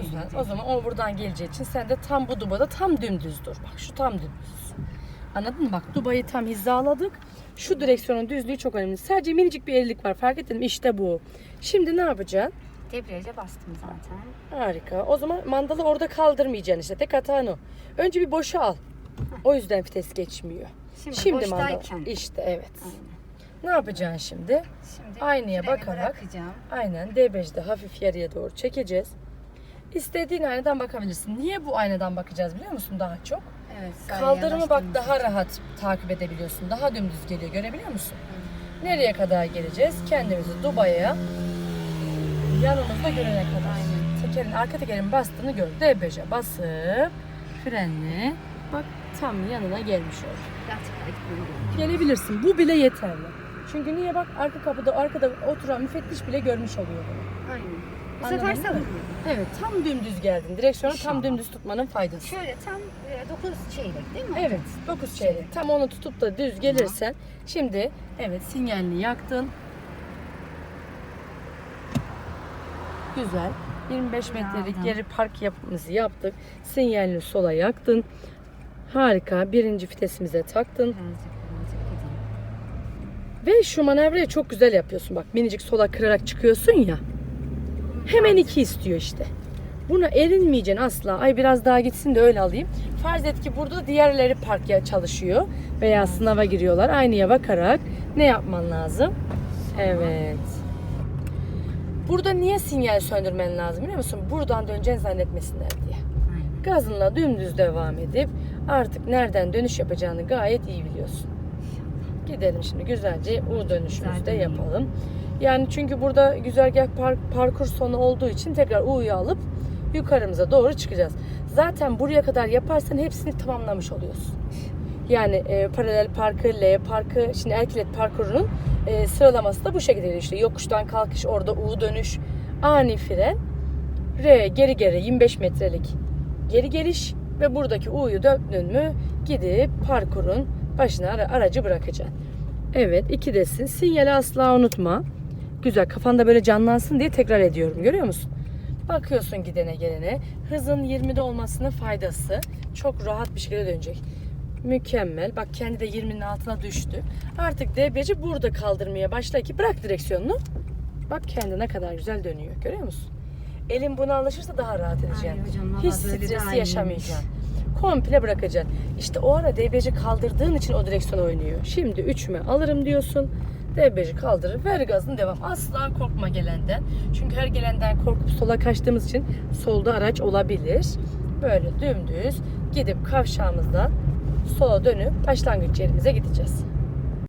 Güzel. O zaman o buradan geleceği için sen de tam bu dubada tam dümdüz dur. Bak şu tam dümdüz. Anladın mı? Bak dubayı tam hizaladık. Şu direksiyonun düzlüğü çok önemli. Sadece minicik bir eğrilik var. Fark ettin mi? İşte bu. Şimdi ne yapacaksın? Debriyaja bastım zaten. Harika. O zaman mandalı orada kaldırmayacaksın işte. Tek hatan o. Önce bir boşa al. O yüzden vites geçmiyor. Şimdi, Şimdi mandal. İşte evet. Aynen. Ne yapacaksın şimdi? Şimdi Aynaya bakarak bırakacağım. Aynen D5'de hafif yarıya doğru çekeceğiz. İstediğin aynadan bakabilirsin. Niye bu aynadan bakacağız biliyor musun daha çok? Evet. Kaldırımı bak daha rahat takip edebiliyorsun. Daha dümdüz geliyor. Görebiliyor musun? Nereye kadar geleceğiz? Kendimizi Dubai'ye yanımızda görene kadar. Aynen. Tekerin, arka tekerin bastığını gör. D5'e basıp frenli. Bak tam yanına gelmiş oldu. Gelebilirsin. Bu bile yeterli. Çünkü niye bak arka kapıda arkada oturan müfettiş bile görmüş oluyor bunu. Aynen. Bu Anladın sefer mı? sabır. Evet tam dümdüz geldin. Direksiyonu tam İnşallah. dümdüz tutmanın faydası. Şöyle tam 9 çeyrek değil mi? Evet 9 çeyrek. Tam onu tutup da düz gelirsen. Şimdi evet sinyalini yaktın. Güzel. 25 metrelik Aldım. geri park yapımızı yaptık. Sinyalini sola yaktın. Harika. Birinci vitesimize taktın. Birazcık. Ve şu manevrayı çok güzel yapıyorsun. Bak minicik sola kırarak çıkıyorsun ya. Hemen iki istiyor işte. Buna erinmeyeceksin asla. Ay biraz daha gitsin de öyle alayım. Farz et ki burada diğerleri park ya çalışıyor veya sınava giriyorlar. Aynaya bakarak ne yapman lazım? Evet. Burada niye sinyal söndürmen lazım biliyor musun? Buradan döneceğini zannetmesinler diye. Gazınla dümdüz devam edip artık nereden dönüş yapacağını gayet iyi biliyorsun. Gidelim şimdi güzelce U dönüşümüzü de yapalım. Yani çünkü burada güzergah park, parkur sonu olduğu için tekrar U'yu alıp yukarımıza doğru çıkacağız. Zaten buraya kadar yaparsan hepsini tamamlamış oluyorsun. Yani e, paralel parkı, L parkı, şimdi Erkilet parkurunun e, sıralaması da bu şekilde işte yokuştan kalkış, orada U dönüş, ani fren, R geri geri 25 metrelik geri geliş ve buradaki U'yu döndün mü gidip parkurun başına ara- aracı bırakacaksın. Evet ikidesin. Sinyali asla unutma. Güzel kafanda böyle canlansın diye tekrar ediyorum. Görüyor musun? Bakıyorsun gidene gelene. Hızın 20'de olmasının faydası. Çok rahat bir şekilde dönecek. Mükemmel. Bak kendi de 20'nin altına düştü. Artık DBC burada kaldırmaya başla ki bırak direksiyonunu. Bak kendi ne kadar güzel dönüyor. Görüyor musun? Elin buna alışırsa daha rahat edeceksin. Ay hocam, valla Hiç stresi yaşamayacaksın. Komple bırakacaksın. İşte o ara DBC kaldırdığın için o direksiyon oynuyor. Şimdi 3'üme alırım diyorsun. DBC kaldırır. Ver gazını devam. Asla korkma gelenden. Çünkü her gelenden korkup sola kaçtığımız için solda araç olabilir. Böyle dümdüz gidip kavşağımızdan sola dönüp başlangıç yerimize gideceğiz.